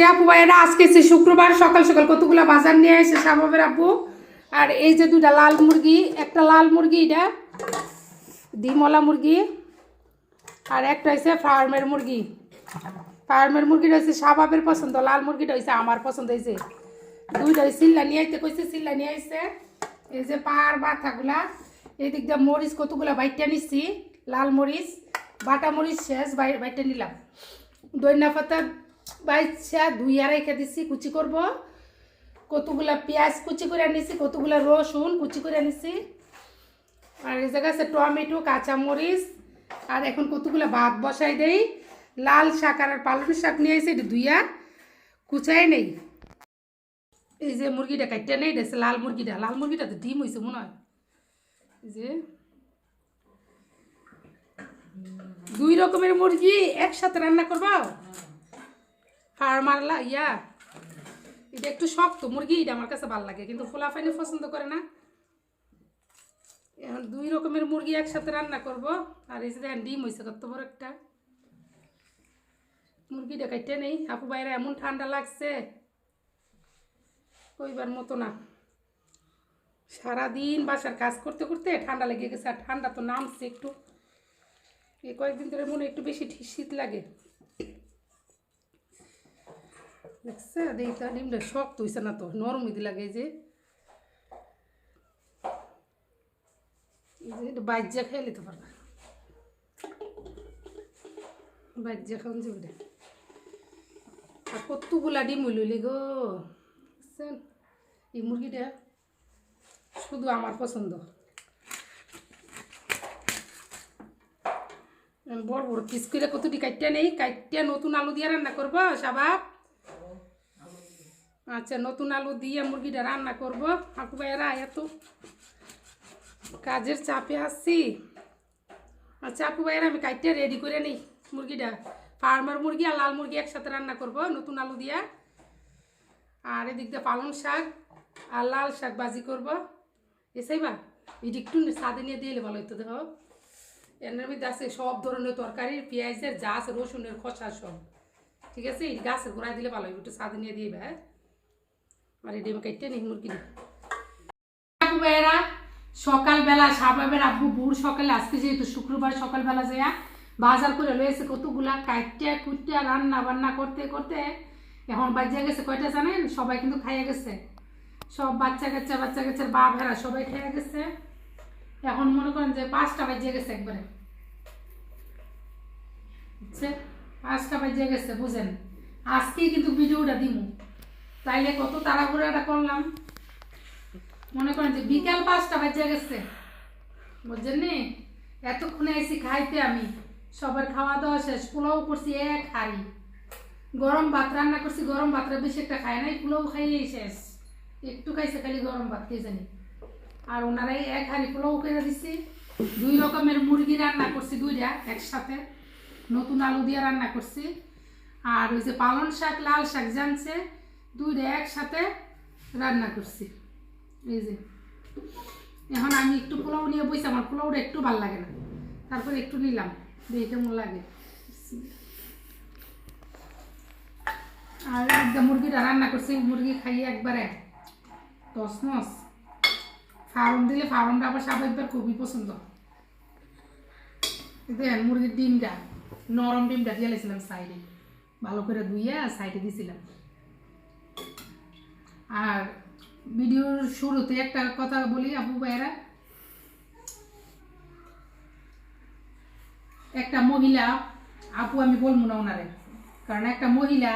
যে আপু ভাইয়েরা, আজকে হচ্ছে শুক্রবার, সকাল সকাল কতগুলো বাজার নিয়ে এসে শাবাবের আপু। আর এই যে দুইটা লাল মুরগি, একটা লাল মুরগি এটা ডিমলা মুরগি, আর একটা হচ্ছে ফার্মের মুরগি। ফার্মের মুরগিটা হচ্ছে শাবাবের পছন্দ, লাল মুরগিটা হচ্ছে আমার পছন্দ হয়েছে দুইটা ওই সিল্লা নিয়ে আইতে কইছে, সিল্লা নিয়ে আইছে। এই যে পার বাথাগুলা এই দিক দিয়ে মরিচ কতগুলা বাইটটা নিচ্ছি লাল মরিচ, বাটা মরিচ শেষ, বাই বাইটটা নিলাম। দইনা পাতা বাইচা ধুইয়া রেখে দিছি, কুচি করব। কতগুলা পেঁয়াজ কুচি করে নিছি কতগুলা রসুন কুচি করে নিছি আর এই জায়গায় আছে টমেটো, কাঁচামরিচ, আর এখন কতগুলো ভাত বসাই দেই। লাল শাক আর পালং শাক নিয়ে এসে এটা ধুইয়া কুচাই নেই। এই যে মুরগিটা কাটতে নেই, এটা লাল মুরগিটা। লাল মুরগিটা তো ডিম হয়েছে মনে হয়। যে দুই রকমের মুরগি একসাথে রান্না করবা? ফার্মারলা ইয়া। এটা একটু শক্ত, মুরগি এটা আমার কাছে ভালো লাগে, কিন্তু ফোলা ফাইনে পছন্দ করে না। এখন দুই রকমের মুরগি একসাথে রান্না করব, আর এই যে ডিম হয়েছে কত বড় একটা। মুরগিটা কাটতে নেই, আপু বাইরে এমন ঠান্ডা লাগছে, কইবার মতো না। সারাদিন বাসার কাজ করতে করতে ঠান্ডা লেগে গেছে, আর ঠান্ডা তো নামছে একটু। এই কয়েকদিন ধরে মনে একটু বেশি শীত লাগে। দেখছে দেখি তো ডিমটা শক্ত হয়েছে না তো, নরম ইদি লাগে যে। যে বাজ্যা খেয়ে নিতে পারবে বাজ্যা খাওয়ান যাবে আর কতগুলা ডিম হইলি গো। বুঝছেন এই মুরগিটা শুধু আমার পছন্দ। বড় বড় পিস করে কতটি কাটতে নেই কাটতে নতুন আলু দিয়ে রান্না করব সাবাব আচ্ছা নতুন আলু দিয়ে মুরগিটা রান্না করব। আকু ভাইয়েরা, এত কাজের চাপে আসছি আচ্ছা আপু ভাইয়েরা, আমি কাটতে রেডি করে নিই মুরগিটা। ফার্মার মুরগি আর লাল মুরগি একসাথে রান্না করব, নতুন আলু দিয়া। আর এদিক দিয়ে পালং শাক আর লাল শাক ভাজি করব। এসাইবা এটি একটু সাদে নিয়ে দিলে ভালো হতো দেখো। এর মধ্যে আছে সব ধরনের তরকারির পেঁয়াজের যা আছে রসুনের খসা সব। ঠিক আছে? এই গাছের গোড়ায় দিলে ভালো হবে একটু সাদে নিয়ে দিয়ে হ্যাঁ ডিম কাটতে নিই মুরগি সকালবেলা সাবাবের আব্বু বুড় সকালে আসতে যেহেতু শুক্রবার সকালবেলা যায়, বাজার করে লয়েছে কতগুলা কাটিয়া কুটিয়া রান্না বান্না করতে করতে এখন বাচ্চা গেছে কয়টা জানেন? সবাই কিন্তু খাইয়ে গেছে। সব বাচ্চা কাচ্চা, বাচ্চা কাচ্চার বাপ হেরা সবাই খেয়ে গেছে। এখন মনে করেন যে পাঁচটা বাজে গেছে একবারে। পাঁচটা বাজিয়ে গেছে, বুঝেন। আজকেই কিন্তু ভিডিওটা দিমু। তাইলে কত তাড়াহুড়াটা করলাম। মনে করেন যে বিকাল পাঁচটা বাজে গেছে। বুঝছেন নি? এতক্ষণে এসি খাইতে আমি। সবার খাওয়া দাওয়া শেষ, পোলাও করছি এক হাড়ি। গরম ভাত রান্না করছি, গরম ভাতটা বেশি একটা খায় নাই, পোলাও খাইয়েই শেষ। একটু খাইছে খালি গরম ভাত, কে জানি। আর ওনারাই এক হাড়ি পোলাও করে দিচ্ছি দুই রকমের মুরগি রান্না করছি দুইটা একসাথে। নতুন আলু দিয়ে রান্না করছি। আর ওই যে পালং শাক, লাল শাক জানছে। দুইটা একসাথে রান্না করছি। এই যে। এখন আমি একটু পোলাও নিয়ে বসে আমার পোলাওটা একটু ভালো লাগে না। তারপরে একটু নিলাম, দেখে কেমন লাগে। আর একদম মুরগিটা রান্না করছি, মুরগি খাইয়ে একবারে তসমস ফার্ম দিলে ফার্মটা আবার স্বাভাবিকবার খুবই পছন্দ। দেখেন মুরগির ডিমটা, নরম ডিমটা দিয়ে সাইডে। ভালো করে ধুইয়া সাইডে দিয়েছিলাম আর ভিডিওর শুরুতে একটা কথা বলি, আপু ভাইয়েরা। একটা মহিলা, আপু আমি বলব না ওনারে, কারণ একটা মহিলা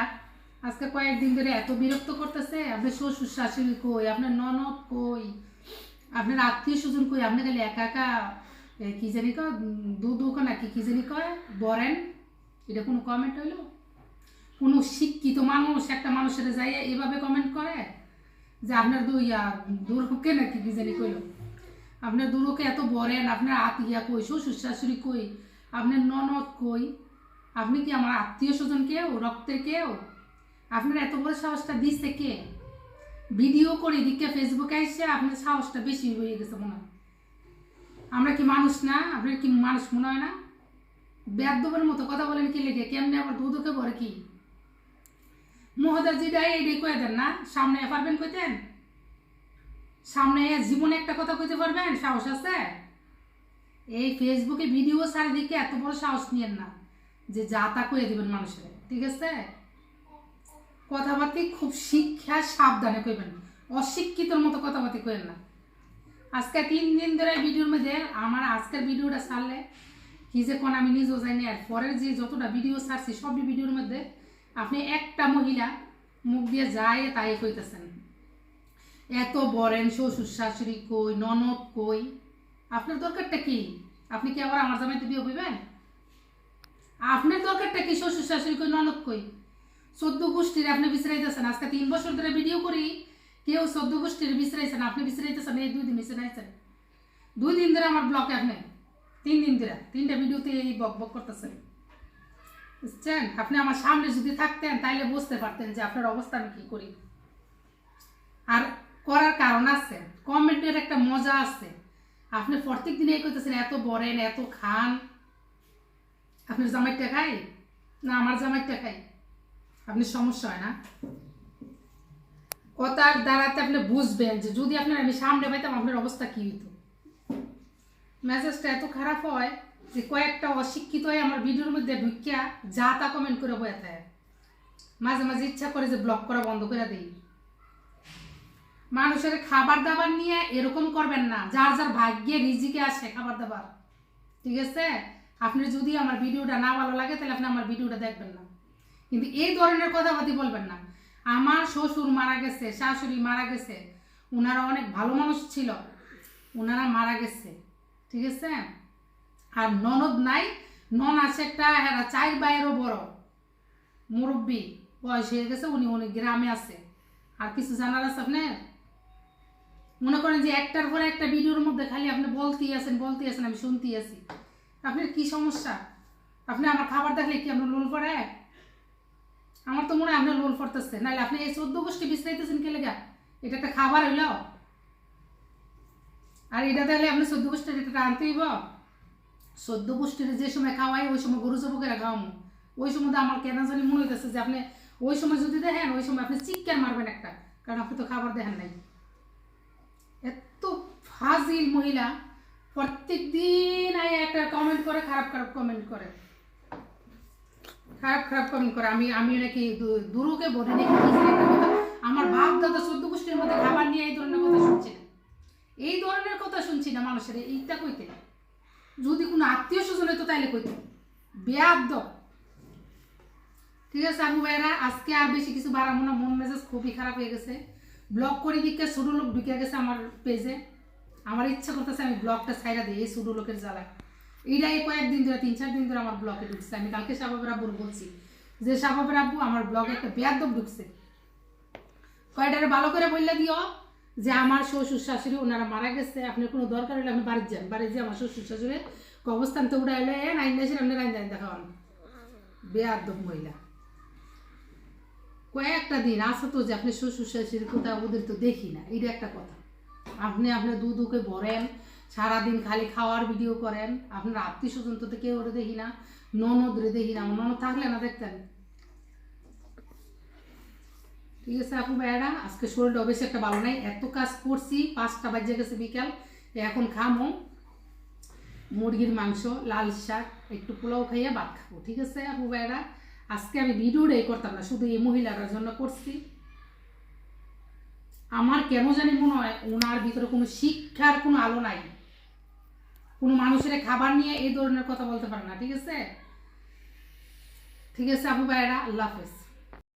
আজকে কয়েকদিন ধরে এত বিরক্ত করতেছে, আপনার শ্বশুর শাশুড়ি কই, আপনার ননদ কই, আপনার আত্মীয় স্বজন কই, আপনি খালি একা একা কি জানি কয় দু দুধ নাকি কি জানি কয়, বরেন। এটা কোনো কমেন্ট হইল? কোনো শিক্ষিত মানুষ, একটা মানুষের যাই এভাবে কমেন্ট করে? যে আপনার দু ইয়া দুর্ভোগকে নাকি কি জানি কইল? আপনার দুর্ভোগকে এত বরেন, আপনার আত্মীয়া কই, শ্বশুর শাশুড়ি কই, আপনার ননদ কই, আপনি কি আমার আত্মীয় স্বজন কেউ, রক্তের কেউ? আপনার এত বড় সাহসটা দিচ্ছে কে? ভিডিও করে দিকে ফেসবুকে এসে আপনার সাহসটা বেশি হয়ে গেছে মনে হয়। আমরা কি মানুষ না? আপনার কি মানুষ মনে হয় না? বেদবের মতো কথা বলেন কি লেগে? কেমনি আবার দুধকে ভরে কি? মহোদয় যেটা এইটাই কয়ে দেন না? সামনে পারবেন কইতেন? সামনে জীবনে একটা কথা কইতে পারবেন? সাহস আছে? এই ফেসবুকে ভিডিও চারিদিকে এত বড় সাহস নিয়েন না, যে যা তা কয়ে দিবেন মানুষের। ঠিক আছে? কথাবার্তি খুব শিক্ষা সাবধানে কইবেন। অশিক্ষিতর মতো কথাবার্তি কইেন না। আজকে তিন দিন ধরে ভিডিওর মধ্যে আমার আজকের ভিডিওটা ছাড়লে কি যে কোন আমি নিজেও জানি আর পরের যে যতটা ভিডিও ছাড়ছি সব ভিডিওর মধ্যে আপনি একটা মহিলা মুখ দিয়ে যায় তাই কইতেছেন। এত বলেন শ্বশুর শাশুড়ি কই, ননদ কই, আপনার দরকারটা কি? আপনি কি আবার আমার জামাইতে বিয়ে হইবেন? আপনার দরকারটা কি, শ্বশুর শাশুড়ি কই, ননদ কই? চোদ্দ গোষ্ঠীর আপনি বিছরাইতেছেন আজকে তিন বছর ধরে ভিডিও করি, কেউ চোদ্দ গোষ্ঠীর বিছরাইছেন আপনি বিছরাইতেছেন এই দুই দিন বিছরাইছেন দুই দিন ধরে আমার ব্লকে আপনি, তিন দিন ধরে, তিনটা ভিডিওতে এই বক বক করতেছেন। বুঝছেন? আপনি আমার সামনে যদি থাকতেন, তাইলে বুঝতে পারতেন যে আপনার অবস্থা আমি কি করি। আর করার কারণ আছে। কমেন্টের একটা মজা আছে। আপনি প্রত্যেক দিনে করতেছেন, এত বড়েন এত খান। আপনার জামাইটা খাই না, আমার জামাইটা খাই আপনি সমস্যা হয় না। কথার দ্বারাতে আপনি বুঝবেন যে যদি আপনার আমি সামনে পাইতাম, আপনার অবস্থা কি হইতো? মেসেজটা এত খারাপ হয়। যে কয়েকটা অশিক্ষিত হয়ে আমার ভিডিওর মধ্যে ঢুকিয়া যা তা কমেন্ট করে বয়ে থাকে। মাঝে মাঝে ইচ্ছা করে যে ব্লক করা বন্ধ করে দিই। মানুষের খাবার দাবার নিয়ে এরকম করবেন না। যার যার ভাগ্যে রিজিকে আসে খাবার দাবার। ঠিক আছে? আপনি যদি আমার ভিডিওটা না ভালো লাগে, তাহলে আপনি আমার ভিডিওটা দেখবেন না। কিন্তু এই ধরনের কথাবার্তি বলবেন না। আমার শ্বশুর মারা গেছে, শাশুড়ি মারা গেছে ওনারা অনেক ভালো মানুষ ছিল ওনারা মারা গেছে। ঠিক আছে? আর ননদ নাই, নন আছে একটা হ্যাঁ চার বাইরেও বড়। মুরব্বী, বয়স হয়ে গেছে, উনি উনি গ্রামে আছে। আর কিছু জানার আছে আপনার? মনে করেন যে একটার পরে একটা ভিডিওর মধ্যে খালি আপনি বলতেই আছেন বলতেই আছেন, আমি শুনতেই আছি। আপনার কি সমস্যা? আপনি আমার খাবার দেখলে কি আপনার লোল পড়ে? আমার তো মনে হয় আপনার লোল পড়তেছে। নাহলে আপনি এই চোদ্দ গোষ্ঠী বিশ্রাইতেছেন কে লেগা? এটা একটা খাবার হইল। আর এটা তাহলে আপনি চোদ্দ গোষ্ঠীর এটা আনতেই চোদ্দ গোষ্ঠীর যে সময় খাওয়াই, ওই সময় গরু চবকেরা খাওয়ামো। ওই সময় তো আমার কেন জানি মনে হইতেছে যে আপনি ওই সময় যদি দেখেন, ওই সময় আপনি চিকেন মারবেন একটা, কারণ আপনি তো খাবার দেখেন নাই। এত ফাজিল মহিলা প্রত্যেক দিন আয় একটা কমেন্ট করে, খারাপ খারাপ কমেন্ট করে। খারাপ খারাপ কমেন্ট করে। আমি আমি নাকি দুরুকে বলি। আমার বাপ দাদা সদ্য গোষ্ঠীর মধ্যে খাবার নিয়ে এই ধরনের কথা শুনছি না। এই ধরনের কথা শুনছি না মানুষের, এইটা কইতে যদি কোনো আত্মীয় স্বজন হইতো তাইলে কইতে, বেয়াদ্দ। ঠিক আছে আবু ভাইরা আজকে আর বেশি কিছু বাড়াবো না, মন মেজাজ খুবই খারাপ হয়ে গেছে। ব্লগ করে দিকে ছোটো লোক ঢুকে গেছে আমার পেজে আমার ইচ্ছা করতেছে আমি ব্লগটা ছাইরা দিই, এই ছোটো লোকের জ্বালায় এইটাই কয়েকদিন ধরে, তিন চার দিন ধরে আমার ব্লগে ঢুকছে। আমি কালকে সাবাবের আব্বুর বলছি যে সাবাবের আব্বু, আমার ব্লগে একটা বেয়াদব ঢুকছে। কয়টারে ভালো করে বললে দিও? যে আমার শ্বশুর শাশুড়ি ওনারা মারা গেছে, আপনার কোনো দরকার হলে আপনি বাড়ির যান। বাড়ি যে আমার শ্বশুর শাশুড়ি অবস্থান তো উড়াইলে নাইন দেশের আপনি নাইন দেন দেখান বেয়াদব মহিলা। কয়েকটা দিন আছে তো যে আপনি শ্বশুর শাশুড়ি কোথাও ওদের তো দেখি না এটা একটা কথা। আপনি আপনার দুধুকে ভরেন সারাদিন খালি খাওয়ার ভিডিও করেন, আপনার আত্মীয় স্বজন তো কেউ ওরে দেখি না, ননদরে দেখি না ননদ থাকলে না দেখতেন। ঠিক আছে, আপু ভাইয়ারা? আজকে শরীরটা বেশি একটা ভালো নাই। এত কাজ করছি, পাঁচটা বাজে গেছে বিকাল। এখন খামো। মুরগির মাংস, লাল শাক, একটু পোলাও খাইয়ে ভাত খাব, ঠিক আছে, আপু ভাইয়ারা? আজকে আমি ভিডিওটাই করতাম না, শুধু এই মহিলাটার জন্য করছি। আমার কেন জানি মনে হয় ওনার ভিতরে কোনো শিক্ষার কোনো আলো নাই। কোনো মানুষের খাবার নিয়ে এই ধরনের কথা বলতে পারে না, ঠিক আছে? ঠিক আছে, আপু ভাইয়েরা, আল্লাহ হাফেজ।